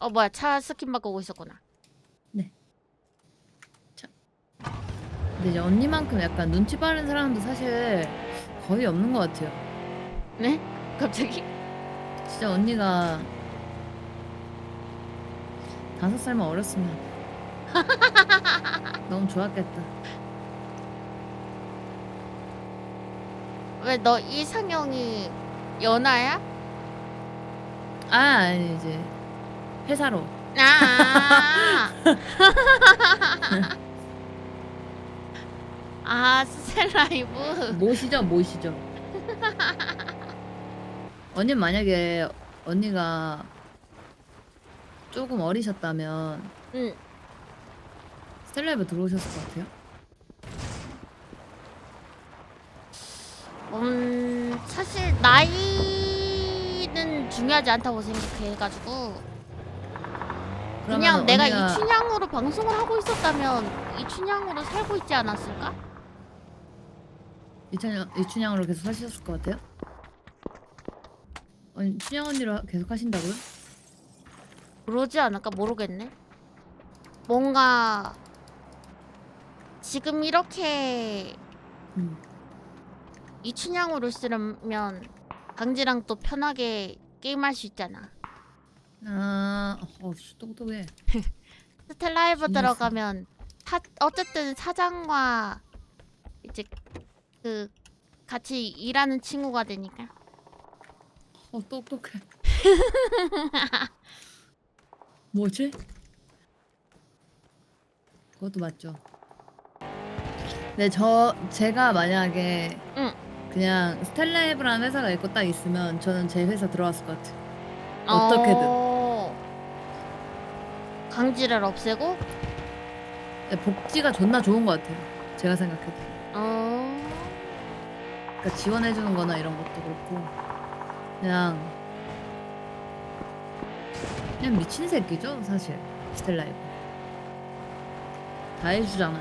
어 뭐야 차 스킨 바꾸고 있었구나. 근데 이제 언니만큼 약간 눈치 빠른 사람도 사실 거의 없는 것 같아요. 네? 갑자기? 진짜 언니가 다섯 살만 어렸으면 너무 좋았겠다. 왜 너 이상형이 연하야? 아 아니 이제 회사로 아. 아 스텔라이브. 모시죠 모시죠. 언니 만약에 언니가 조금 어리셨다면 응. 스텔라이브 들어오셨을 것 같아요. 음 사실 나이는 중요하지 않다고 생각해가지고 그냥 내가 언니가- 이춘향으로 방송을 하고 있었다면 이춘향으로 살고 있지 않았을까? 이춘향 이춘향으로 계속 하셨을 것 같아요. 언니 춘향 언니로 하- 계속 하신다고요? 그러지 않을까 모르겠네. 뭔가 지금 이렇게 음. 이춘향으로 쓰려면 강지랑 또 편하게 게임할 수 있잖아. 아, 어, 씨, 똑똑해. 스텔라이브 신났어. 들어가면 사, 어쨌든 사장과 이제 그 같이 일하는 친구가 되니까. 어, 똑똑해. 뭐지? 그것도 맞죠. 네, 저 제가 만약에 응. 그냥 스텔라이브라는 회사가 있고 딱 있으면 저는 제 회사 들어왔을 것 같아요. 어떻게든. 어... 강지를 없애고? 네, 복지가 존나 좋은 것 같아요. 제가 생각해도. 어... 그러니까 지원해주는 거나 이런 것도 그렇고. 그냥 그냥 미친 새끼죠 사실. 스텔라이브 다 해주잖아